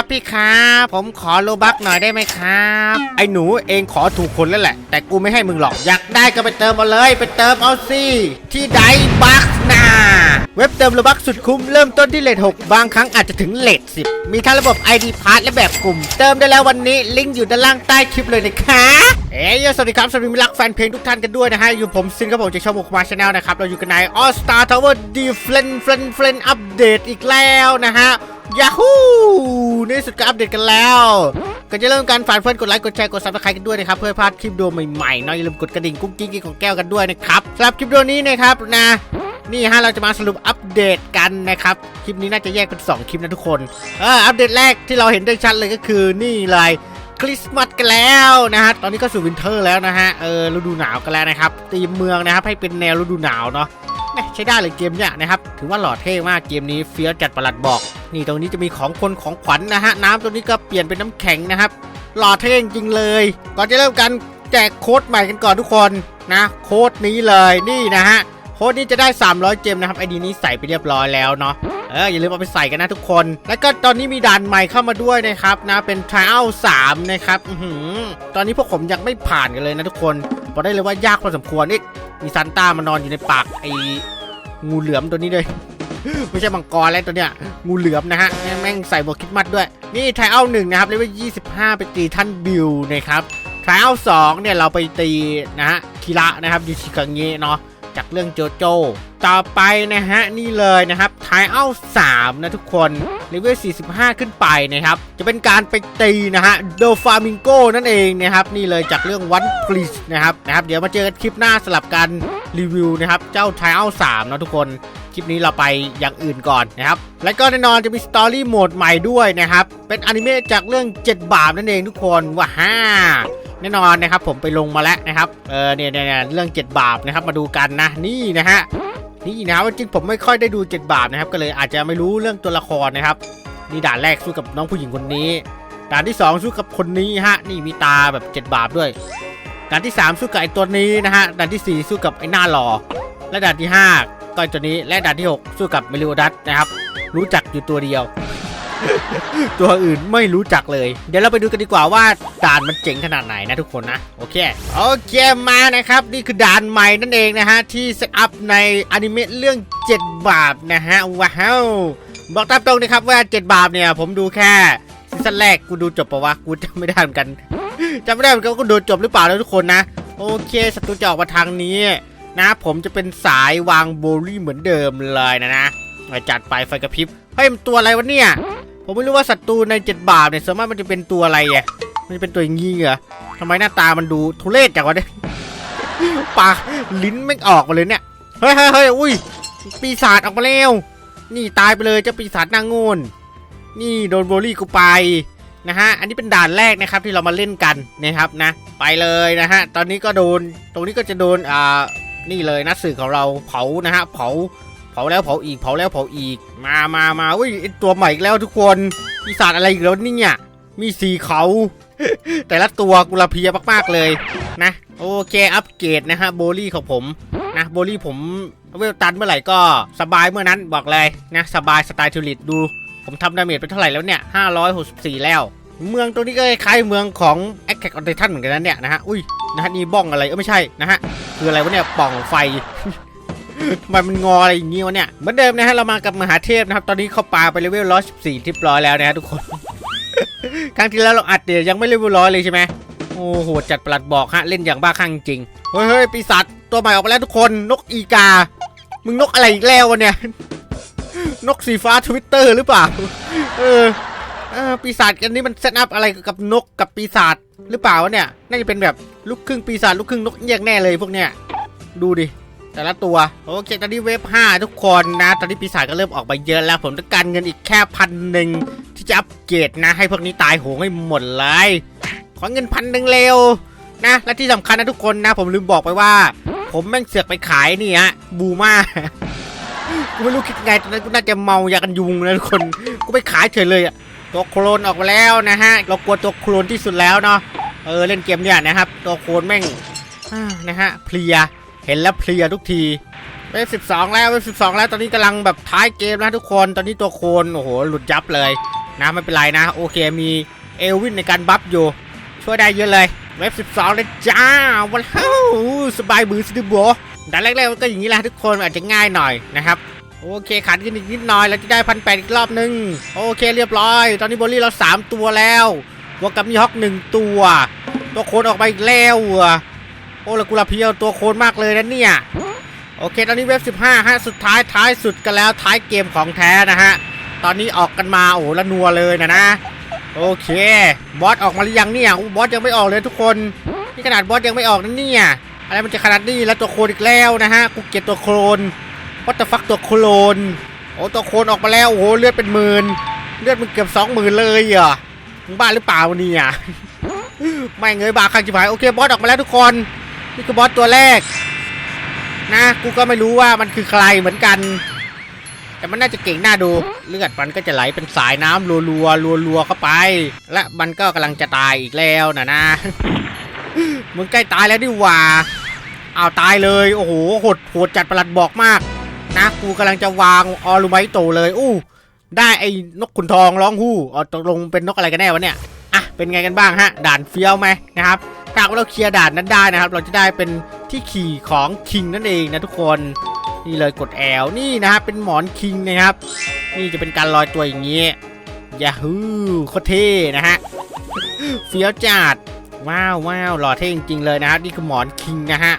ครับพี่ครับผมขอโลบักหน่อยได้ไหมครับ ไอ้หนูเองขอถูกคนแล้วแหละ แต่กูไม่ให้มึงหรอก อยากได้ก็ไปเติมเอาเลย ไปเติมเอาสิที่ไดบักนาเว็บเติมโลบักสุดคุ้มเริ่มต้นที่เลท6บางครั้งอาจจะถึงเลท10มีทั้งระบบ ID p a s s และแบบกลุ่ม เติมได้แล้ววันนี้ลิงก์อยู่ด้านล่างใต้คลิปเลยนะคะเอ้ยสวัสดีครับสวัสดีมิตรรักแฟนเพลงทุกท่านกันด้วยนะฮะอยู่ผมซินครับผมจากช่องบุกมาชาแนลนะครับเราอยู่กันใน All Star Tower Defense Friend Friend Update อีกแล้วนะฮะ ยาฮูในที่สุดก็อัปเดตกันแล้ว ก็จะเริ่มการฝากเพื่อนกดไลค์กดแชร์กดซับสไครต์กันด้วยนะครับ เพื่อพลาดคลิปดีโอใหม่ๆเนาะอย่าลืมกดกระดิ่งกุ้งกิ้งกิ้งของแก้วกันด้วยนะครับสำหรับคลิปดีโอนี้นะครับนะนี่ฮะเราจะมาสรุปอัปเดตกันนะครับ คลิปนี้น่าจะแยกเป็น 2 คลิปนะทุกคนเอออัปเดตแรกที่เราเห็นได้ชัดเลยก็คือนี่เลยคริสต์มาสกันแล้วนะฮะตอนนี้ก็สู่วินเทอร์แล้วนะฮะเออฤดูหนาวกันแล้วนะครับตีมเมืองนะครับให้เป็นแนวฤดูหนาวเนาะ แม่ใช้ได้เลยเกมเนี้ยนะครับ ถือว่าหล่อเท่มากเกมนี้เฟี้ยวจัดประหลัดบอก นี่ตรงนี้จะมีของคนของขวัญนะฮะ น้ำตัวนี้ก็เปลี่ยนเป็นน้ำแข็งนะครับ หล่อเท่จริงเลย ก่อนจะเริ่มกันแจกโค้ดใหม่กันก่อนทุกคนนะ โค้ดนี้เลยนี่นะฮะโค้ดนี้จะได้ 300 เจมนะครับไอดีนี้ใส่ไปเรียบร้อยแล้วเนาะเอออย่าลืมเอาไปใส่กันนะทุกคน แล้วก็ตอนนี้มีด่านใหม่เข้ามาด้วยนะครับนะเป็น trial 3นะครับอือตอนนี้พวกผมยังไม่ผ่านกันเลยนะทุกคนบอกได้เลยว่ายากพอสมควรนี่ มีซันต้ามานอนอยู่ในปากไอ้งูเหลือมตัวนี้เลยไม่ใช่มังกรแล้วตัวเนี้ยงูเหลือมนะฮะแม่งใส่หมวกคิดมัดด้วย นี่ไทเอาหนึ่งนะครับเลเวล25ไปตีท่านบิวนะครับไทเอาสองเนี่ยเราไปตีนะฮะคีระนะครับยูชิกังเงะเนาะ จากเรื่องโจโจ ต่อไปนะฮะนี่เลยนะครับไทเอา3นะทุกคนเลเวล 45 ขึ้นไปนะครับ จะเป็นการไปตีนะฮะโดฟามิงโกนั่นเองนะครับ นี่เลยจากเรื่องวันพลิสนะครับนะครับ เดี๋ยวมาเจอกันคลิปหน้าสลับกันรีวิวนะครับ เจ้าไทเอา3นะทุกคนคลิปนี้เราไปอย่างอื่นก่อนนะครับ และก็แน่นอนจะมีสตอรี่โหมดใหม่ด้วยนะครับ เป็นอนิเมะจากเรื่อง 7 บาปนั่นเองทุกคนว้าฮ่า แน่นอนนะครับผมไปลงมาแล้วนะครับเออเนี่ยเนี่ยเนี่ยเรื่อง 7 บาปนะครับมาดูกันนะนี่นะฮะนี่นะครับจริงผมไม่ค่อยได้ดู 7 บาปนะครับก็เลยอาจจะไม่รู้เรื่องตัวละครนะครับนี่ด่านแรกสู้กับน้องผู้หญิงคนนี้ด่านที่ 2 สู้กับคนนี้ฮะนี่มีตาแบบ 7 บาปด้วยด่านที่ 3 สู้กับไอ้ตัวนี้นะฮะด่านทีสี่4 สู้กับไอ้หน้าหล่อและด่านที่5ก็ไอ้ตัวนี้และด่านที่ 6 สู้กับเมลิโอดัสนะครับรู้จักอยู่ตัวเดียว ตัวอื่นไม่รู้จักเลย เดี๋ยวเราไปดูกันดีกว่าว่าด่านมันเจ๋งขนาดไหนนะทุกคนนะ โอเค โอเคมานะครับ นี่คือด่านใหม่นั่นเองนะฮะ ที่เซตอัพในอนิเมะเรื่อง 7 บาปนะฮะ ว้าว บอกตามตรงนะครับว่า 7 บาปเนี่ย ผมดูแค่ซีซั่นแรกกูดูจบปะวะกูจำไม่ได้เหมือนกันจำไม่ได้เหมือนกันกูดูจบหรือเปล่านะทุกคนนะ โอเคศัตรูจะออกมาทางนี้นะ ผมจะเป็นสายวางโบลี่เหมือนเดิมเลยนะนะจัดไปไฟกระพริบเฮ้ยมันตัวอะไรวะเนี่ย ผมไม่รู้ว่าศัตรูในเจ็ดบาปเนี่ยส่วนมากมันจะเป็นตัวอะไรอะมันจะเป็นตัวอย่างงี้เหรอทำไมหน้าตามันดูทุเรศจังวะเนี่ยปากลิ้นไม่ออกมาเลยเนี่ยเฮ้ยเฮ้ยเฮ้ยอุ้ยปีศาจออกมาแล้วนี่ตายไปเลยเจ้าปีศาจนางโงนนี่โดนโบลี่กูไปนะฮะ อันนี้เป็นด่านแรกนะครับที่เรามาเล่นกันนะครับนะ ไปเลยนะฮะ ตอนนี้ก็โดน ตรงนี้ก็จะโดน อ่า นี่เลยนักสื่อของเราเผานะฮะ เผา เผาแล้วเผาอีกเผาแล้วเผาอีก มามามาอุ้ยตัวใหม่อีกแล้วทุกคนปีศาจอะไรอีกแล้วนี่เนี่ยมีสีเขา แต่ละตัวกุลาเพียมากๆเลยนะโอเคอัปเกรดนะฮะโบลี่ของผมนะโบลี่ผมเวลตันเมื่อไหร่ก็สบายเมื่อนั้นบอกเลยนะสบายสไตล์ทูริตดู ผมทำดาเมจไปเท่าไหร่แล้วเนี่ย564 แล้ว เมืองตัวนี้ก็คล้ายเมืองของ a อ t a c k on Titan เหมือนกันนะเนี่ยนะฮะอุ้ยนะฮะนี่บ้องอะไรเออไม่ใช่นะฮะคืออะไรวะเนี่ยป่องไฟ ทำไมมันงออะไรอย่างงี้วะเนี่ย เหมือนเดิมนะฮะเรามากับมหาเทพนะครับ ตอนนี้เข้าปาไปเลเวล114ที่ร้อยแล้วนะฮะทุกคน ครั้งที่แล้วเราอัดเดียวยังไม่เลเวลร้อยเลยใช่ไหมโอ้โหจัดปลัดบอกฮะเล่นอย่างบ้าคลั่งจริง เฮ้ยเฮ้ยปีศาจตัวใหม่ออกมาแล้วทุกคนนกอีกา มึงนกอะไรอีกแล้ววะเนี่ย นกสีฟ้าทวิตเตอร์หรือเปล่า เออปีศาจกันนี้มันเซตอัพอะไรกับนกกับปีศาจหรือเปล่าวะเนี่ย น่าจะเป็นแบบลูกครึ่งปีศาจลูกครึ่งนกเงียกแน่เลยพวกเนี้ย ดูดิ แต่ละตัว โอเค ตอนนี้เวฟ5ทุกคนนะ ตอนนี้ปีศาจก็เริ่มออกมาเยอะแล้ว ผมต้องการเงินอีกแค่พันหนึ่งที่จะอัปเกรดนะ ให้พวกนี้ตายโหงให้หมดเลย ขอเงินพันหนึ่งเร็วนะ และที่สำคัญนะทุกคนนะ ผมลืมบอกไปว่า ผมแม่งเสือกไปขายนี่ฮะบูมากูไม่รู้คิดไงตอนนั้นกูน่าจะเมายากันยุงนะทุกคน กูไปขายเฉยเลยอะตัวโคลนออกมาแล้วนะฮะ เรากลัวตัวโคลนที่สุดแล้วเนาะ เออเล่นเกมเนี่ยนะครับ ตัวโคลนแม่งนะฮะเพลีย ห็นแล้วเพลียทุกทีเวฟสิบสองแล้วเวฟสิบสองแล้วตอนนี้กำลังแบบท้ายเกมนะทุกคนตอนนี้ตัวโคนโอ้โหหลุดยับเลยนะไม่เป็นไรนะ โอเคมีเอลวินในการบัฟอยู่ ช่วยได้เยอะเลยเว็บ12เลยจ้าว้าวสบายมือสิบัวด่านแรกๆมันก็อย่างนี้แหละทุกคนอาจจะง่ายหน่อยนะครับโอเคขันกันอีกนิดหน่อยเราจะได้พันแปดอีกรอบนึง โอเคเรียบร้อย ตอนนี้โบลี่เราสามตัวแล้วบวกกับมีฮอกหนึ่งตัว ตัวโคนออกมาอีกแล้วอะ โอ้แล้วกุลาเพียวตัวโคนมากเลยนะเนี่ย โอเค ตอนนี้เว็บ 15ฮะสุดท้ายท้ายสุดกันแล้วท้ายเกมของแท้นะฮะ ตอนนี้ออกกันมาโอ้ละนัวเลยนะนะ โอเค บอสออกมาหรือยังเนี่ยบอสยังไม่ออกเลยทุกคน นี่ขนาดบอสยังไม่ออกนั่นเนี่ย อะไรมันจะขนาดนี้แล้วตัวโคลนอีกแล้วนะฮะ กูเกลียดตัวโคลนวัตถุฟักตัวโคลน โอ้ตัวโคลนออกมาแล้วโอ้โหเลือดเป็นหมื่นเลือดมันเกือบสองหมื่นเลยเหรอมึงบ้าหรือเปล่าเนี่ยไม่เงยบาข้างจิ๋วหายโอเคบอสออกมาแล้วทุกคน นี่คือบอสตัวแรก นะ กูก็ไม่รู้ว่ามันคือใครเหมือนกัน แต่มันน่าจะเก่งหน่าดูเลือดมันก็จะไหลเป็นสายน้ำรัวรัวรัวรัวๆเข้าไป และมันก็กำลังจะตายอีกแล้วนะนะมึงใกล้ตายแล้วดิว่าเอาตายเลยโอ้โหหดโหดจัดประหลัดบอกมาก นะกูกำลังจะวางออลูไมโตเลยอู้ได้ไอ้นกขุนทองร้องฮู้อ๋อตกลงเป็นนกอะไรกันแน่วะเนี่ยอะเป็นไงกันบ้างฮะ ด่านเฟี้ยวไหมนะครับ หากว่าเราเคลียร์ด่านนั้นได้นะครับ เราจะได้เป็นที่ขี่ของคิงนั่นเองนะทุกคนนี่เลยกดแอลนี่นะครับเป็นหมอนคิงนะครับ นี่จะเป็นการลอยตัวอย่างนี้ยาฮูโคตรเท่นะฮะเฟี้ยวจัดว้าวว้าวหล่อเท่จริงๆเลยนะครับนี่คือหมอนคิงนะฮะ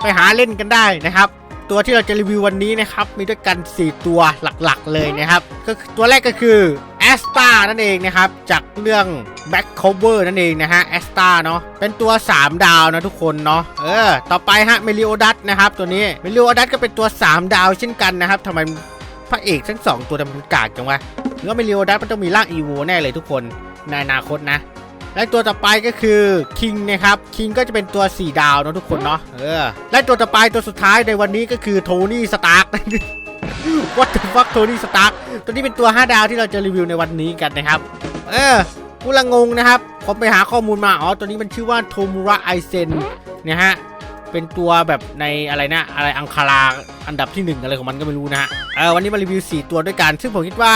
ไปหาเล่นกันได้นะครับ ตัวที่เราจะรีวิววันนี้นะครับมีด้วยกัน 4 ตัวหลักๆเลยนะครับก็ตัวแรกก็คือแอสตานั่นเองนะครับ จากเรื่อง Back Cover นั่นเองนะฮะแอสตาเนาะเป็นตัว 3 ดาวนะทุกคนเนาะเออ ต่อไปฮะเมลิโอดัสนะครับตัวนี้เมลิโอดัสก็เป็นตัว 3 ดาวเช่นกันนะครับทำไมพระเอกทั้งสองตัวทำไมมันกากจังวะหรือว่าเมลิโอดัสมันต้องมีร่างอีโวแน่เลยทุกคนในอนาคตนะ และตัวต่อไปก็คือคิงนะครับคิงก็จะเป็นตัว 4 ดาวนะทุกคนเนาะเออและตัวต่อไปตัวสุดท้ายในวันนี้ก็คือโทนี่สตาร์ What the fuck โทนี่สตาร์กตัวนี้เป็นตัว 5 ดาวที่เราจะรีวิวในวันนี้กันนะครับ เออกูละงงนะครับผมไปหาข้อมูลมาอ๋อตัวนี้มันชื่อว่าโทมูระไอเซนนะฮะเป็นตัวแบบในอะไรนะอะไรอังคาราอันดับที่หนึ่งอะไรของมันก็ไม่รู้นะฮะเออวันนี้มารีวิว 4 ตัวด้วยกัน ซึ่งผมคิดว่า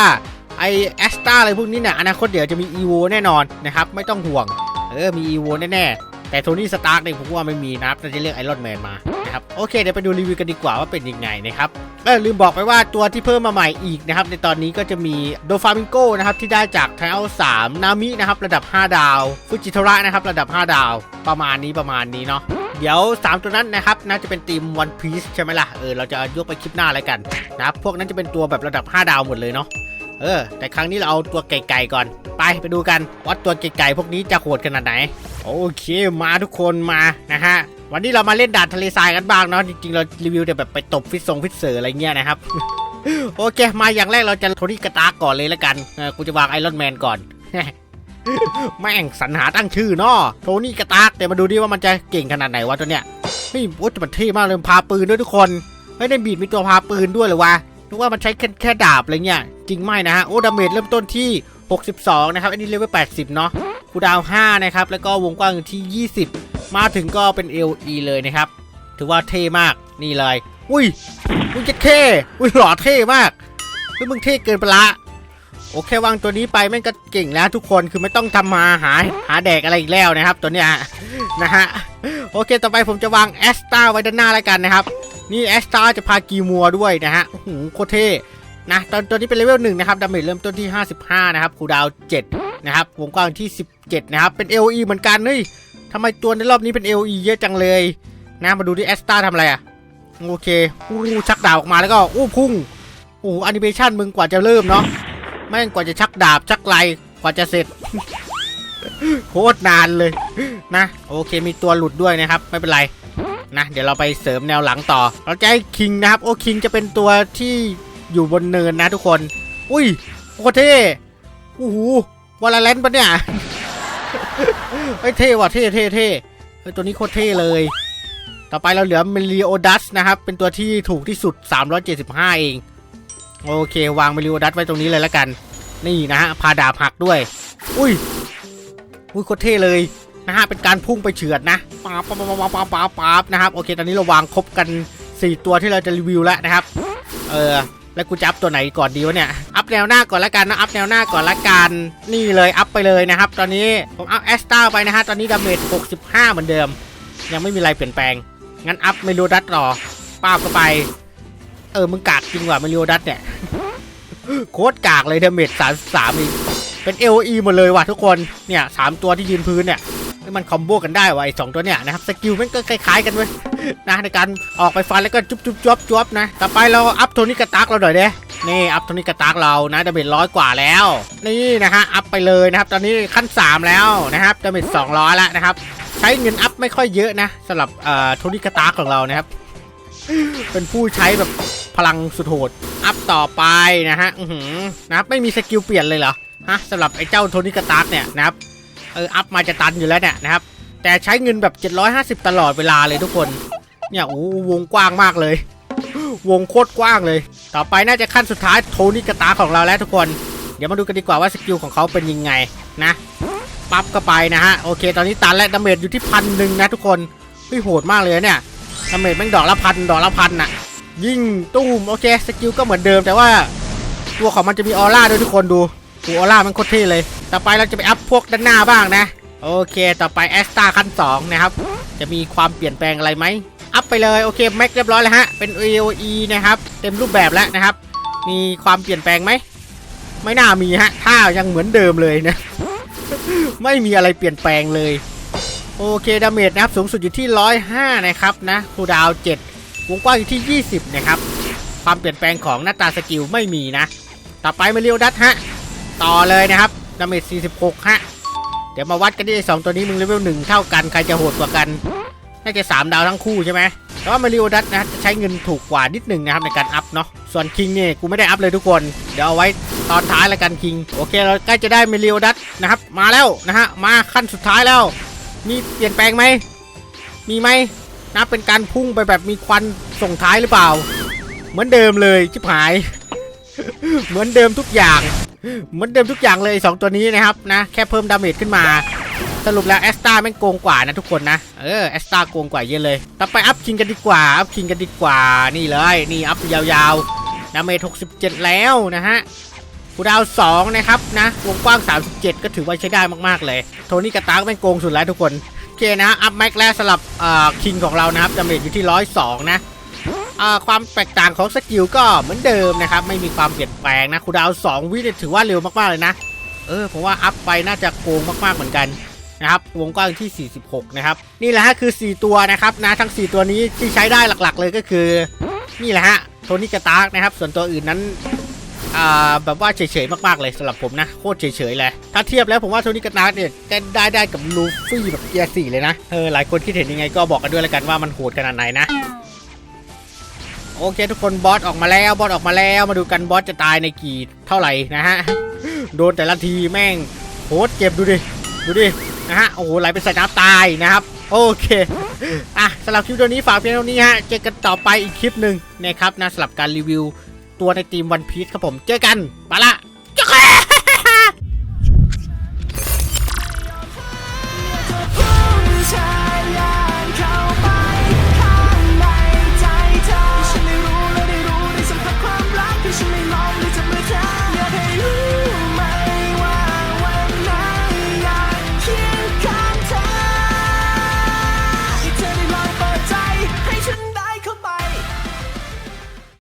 ไอแอสตาอะไรพวกนี้เนี่ยอนาคตเดี๋ยวจะมี EVO แน่นอนนะครับ ไม่ต้องห่วง เออ มี EVO แน่ๆ แต่โทนี่สตาร์กเนี่ยผมว่าไม่มีนะครับน่าจะเรียกไอรอนแมนมานะครับ โอเค เดี๋ยวไปดูรีวิวกันดีกว่าว่าเป็นยังไงนะครับเออลืมบอกไปว่าตัวที่เพิ่มมาใหม่อีกนะครับ ในตอนนี้ก็จะมีโดฟามิงโกนะครับ ที่ได้จากไทเอา3นามินะครับ ระดับ 5 ดาวฟูจิทระนะครับ ระดับ 5 ดาว ประมาณนี้ประมาณนี้เนาะเดี๋ยว 3 ตัวนั้นนะครับ น่าจะเป็นทีม One Piece ใช่ไหมล่ะ เออ เราจะยกไปคลิปหน้าอะไรกันนะครับ พวกนั้นจะเป็นตัวแบบระดับ 5 ดาวหมดเลยเนาะ เออ แต่ครั้งนี้เราเอาตัวไก่ๆก่อน ไปไปดูกันว่าตัวไก่ๆพวกนี้จะโหดขนาดไหน โอเคมาทุกคนมานะฮะวันนี้เรามาเล่นด่านทะเลทรายกันบ้างเนาะจริงๆเรารีวิวแต่แบบไปตบฟิตซงฟิตเซอร์อะไรเงี้ยนะครับ โอเค มาอย่างแรกเราจะโทนี่กระตากก่อนเลยแล้วกันเออกูจะวางไอรอนแมนก่อน แม่งสรรหาตั้งชื่อเนาะโทนี่กระตากแต่มาดูดิว่ามันจะเก่งขนาดไหนวะตัวเนี้ยเฮ้ยโอ้แต่มันเท่มากเลยมันพาปืนด้วยทุกคนเฮ้ยในบีดมีตัวพาปืนด้วยเหรอวะ นึกว่ามันใช้แค่แค่ดาบอะไรเงี้ย จริงไม่นะฮะ โอ้ดาเมจเริ่มต้นที่ 62 นะครับ อันนี้เลเวล80 เนาะคูดาว 5 นะครับ แล้วก็วงกว้างที่ 20 มาถึงก็เป็น LE เลยนะครับ ถือว่าเท่มาก นี่เลย อุ้ยมึงจะเท่ อุ้ยหล่อเท่มากเฮ้ยมึงเท่เกินไปละ โอเควางตัวนี้ไปแม่งก็เก่งแล้วทุกคน คือไม่ต้องทำมาหาหาแดกอะไรอีกแล้วนะครับ ตัวเนี้ยนะฮะ โอเค ต่อไปผมจะวางแอสตาไว้ด้านหน้าแล้วกันนะครับ นี่แอสตาจะพากีมัวด้วยนะฮะโอ้โหโคตรเท่นะตอนตัวนี้เป็นเลเวลหนึ่งนะครับดาเมจเริ่มต้นที่ 55 นะครับคูดาว 7 นะครับวงกว้างที่ 17 นะครับ เป็น LE เหมือนกันเฮ้ยทำไมตัวในรอบนี้เป็น LE เยอะจังเลยนะมาดูที่แอสตาทำอะไรอะ โอเคอู้ชักดาบออกมาแล้วก็อู้พุ่งโอ้แอนิเมชันมึงกว่าจะเริ่มเนาะแม่งกว่าจะชักดาบชักไลกว่าจะเสร็จโคตรนานเลยนะ โอเคมีตัวหลุดด้วยนะครับ ไม่เป็นไร นะ เดี๋ยวเราไปเสริมแนวหลังต่อ เราจะให้คิงนะครับ โอ้คิงจะเป็นตัวที่อยู่บนเนินนะทุกคน อุ้ยโคตรเท่โอ้โหวอลเลนปะเนี่ยไอ้เท่ว่ะเท่เท่เท่เฮ้ยตัวนี้โคตรเท่เลย ต่อไปเราเหลือเมลิโอดัสนะครับ เป็นตัวที่ถูกที่สุด 375 เอง โอเค วางเมลิโอดัสไว้ตรงนี้เลยแล้วกัน นี่นะฮะพาดาบหักด้วย อุ้ยอุ้ยโคตรเท่เลย นะฮะเป็นการพุ่งไปเฉือดนะป๊าบป๊าบป๊าบป๊าบป๊าบป๊าบนะครับโอเคตอนนี้เราวางครบกัน 4 ตัวที่เราจะรีวิวแล้วนะครับ เออแล้วกูจะอัพตัวไหนก่อนดีวะเนี่ยอัพแนวหน้าก่อนละกันนะอัพแนวหน้าก่อนละกันนี่เลยอัพไปเลยนะครับ ตอนนี้ผมอัพแอสตาไปนะฮะตอนนี้ดาเมจ65 เหมือนเดิม ยังไม่มีอะไรเปลี่ยนแปลง งั้นอัพเมโลดัตต่อป้าบเข้าไป เออมึงกากจริงว่ะเมโลดัตเนี่ยโคตรกากเลยดาเมจ33อีกเป็น LE หมดเลยว่ะทุกคนเนี่ยสามตัวที่ยืนพื้นเนี่ย มันคอมโบกันได้วะไอ้สองตัวเนี่ยนะครับสกิลมันก็คล้ายๆกันเว้ยนะในการออกไปฟันแล้วก็จุ๊บจุ๊บจ๊อบจ๊อบนะต่อไปเราอัพโทนี่กระตักเราหน่อยเด้นี่อัพโทนี่กระตักเรานะดาเมจร้อยกว่าแล้ว นี่นะฮะอัพไปเลยนะครับตอนนี้ขั้น 3 แล้วนะครับดาเมจ200แล้วนะครับใช้เงินอัพไม่ค่อยเยอะนะสำหรับเอ่อโทนี่กระตักของเรานะครับเป็นผู้ใช้แบบพลังสุดโหดอัพต่อไปนะฮะนะครับไม่มีสกิลเปลี่ยนเลยเหรอฮะสำหรับไอ้เจ้าโทนี่กระตักเนี่ยนะครับ เอออัพมาจะตันอยู่แล้วเนี่ยนะครับ แต่ใช้เงินแบบ 750 ตลอดเวลาเลยทุกคน เนี่ยโอ้วงกว้างมากเลย วงโคตรกว้างเลย ต่อไปน่าจะขั้นสุดท้ายโทนี่กระตาของเราแล้วทุกคน เดี๋ยวมาดูกันดีกว่าว่าสกิลของเขาเป็นยังไงนะปั๊บก็ไปนะฮะโอเค ตอนนี้ตันและดาเมจอยู่ที่พันหนึ่งนะทุกคนเฮ้ยโหดมากเลยเนี่ยดาเมจแม่งดอกละพันดอกละพันน่ะ ยิ่งตุ้มโอเคสกิลก็เหมือนเดิมแต่ว่าตัวของมันจะมีออร่าด้วยทุกคนดู ตัวออร่ามันโคตรเท่เลย ต่อไปเราจะไปอัพพวกด้านหน้าบ้างนะ โอเค ต่อไปแอสตาขั้น2นะครับ จะมีความเปลี่ยนแปลงอะไรไหม อัพไปเลย โอเคแม็กเรียบร้อยแล้วฮะ เป็น AOE นะครับ เต็มรูปแบบแล้วนะครับ มีความเปลี่ยนแปลงไหม ไม่น่ามีฮะถ้ายังเหมือนเดิมเลยนะ ไม่มีอะไรเปลี่ยนแปลงเลย โอเคดาเมจนะครับ สูงสุดอยู่ที่ 105 นะครับนะคูดาวน์7วงกว้างอยู่ที่ 20 นะครับ ความเปลี่ยนแปลงของหน้าตาสกิลไม่มีนะ ต่อไปมาเรียวดัตฮะ ต่อเลยนะครับดาเมจ46ฮะเดี๋ยวมาวัดกันที่ไอ้สองตัวนี้มึงเลเวลหนึ่งเท่ากันใครจะโหดกว่ากันน่าจะ 3 ดาวทั้งคู่ใช่ไหมแต่ว่ามาริโอดัตนะจะใช้เงินถูกกว่านิดหนึ่งนะครับในการอัพเนาะส่วนคิงเนี่ยกูไม่ได้อัพเลยทุกคน เดี๋ยวเอาไว้ตอนท้ายละกันคิง โอเคเราใกล้จะได้มาริโอดัตนะครับมาแล้วนะฮะมาขั้นสุดท้ายแล้ว มีเปลี่ยนแปลงไหมมีไหมนะเป็นการพุ่งไปแบบมีควันส่งท้ายหรือเปล่า เหมือนเดิมเลยชิบหาย เหมือนเดิมทุกอย่าง เหมือนเดิมทุกอย่างเลยสองตัวนี้นะครับนะแค่เพิ่มดาเมจขึ้นมา สรุปแล้วแอสตาแม่งโกงกว่านะทุกคนนะเออแอสตาโกงกว่าเยอะเลยต่อไปอัพคิงกันดีกว่าอัพคิงกันดีกว่านี่เลยนี่อัพยาวๆดาเมจ67 แล้วนะฮะกูดาว2นะครับนะวงกว้าง 37 ก็ถือว่าใช้ได้มากๆเลย โทนี่กระตากแม่งโกงสุดแล้วทุกคนโอเคนะอัพแม็กแล้วสลับอ่อคิงของเรานะครับดาเมจอยู่ที่102นะอ่า ความแตกต่างของสกิลก็เหมือนเดิมนะครับ ไม่มีความเปลี่ยนแปลงนะคูดาว2วิเนี่ยถือว่าเร็วมากๆเลยนะ เออผมว่าอัพไปน่าจะโกงมากๆเหมือนกันนะครับวงกว้างที่ 46 นะครับ นี่แหละฮะคือ 4 ตัวนะครับนะทั้ง 4 ตัวนี้ที่ใช้ได้หลักๆ เลยก็คือ นี่แหละฮะโทนี่กระตากนะครับ ส่วนตัวอื่นนั้นอ่าแบบว่าเฉยๆมากๆเลยสำหรับผมนะโคตรเฉยๆเลยถ้าเทียบแล้วผมว่าโทนี่กระตากเนี่ยได้ได้ได้กับลูฟี่แบบเกียร์สี่เลยนะเออหลายคนคิดเห็นยังไงก็บอกกันด้วยแล้วกันว่ามันโหดขนาดไหนนะ โอเค ทุกคนบอสออกมาแล้วบอสออกมาแล้วมาดูกันบอสจะตายในกี่เท่าไหร่นะฮะโดนแต่ละทีแม่งโหดเจ็บดูดิดูดินะฮะโอ้โหไหลเป็นสายน้ำตายนะครับ โอเคอะสำหรับคลิปตัวนี้ฝากเพียงเท่านี้ฮะเจอกันต่อไปอีกคลิปหนึ่งนะครับนะสำหรับการรีวิวตัวในทีมวันพีชครับผมเจอกันไปละ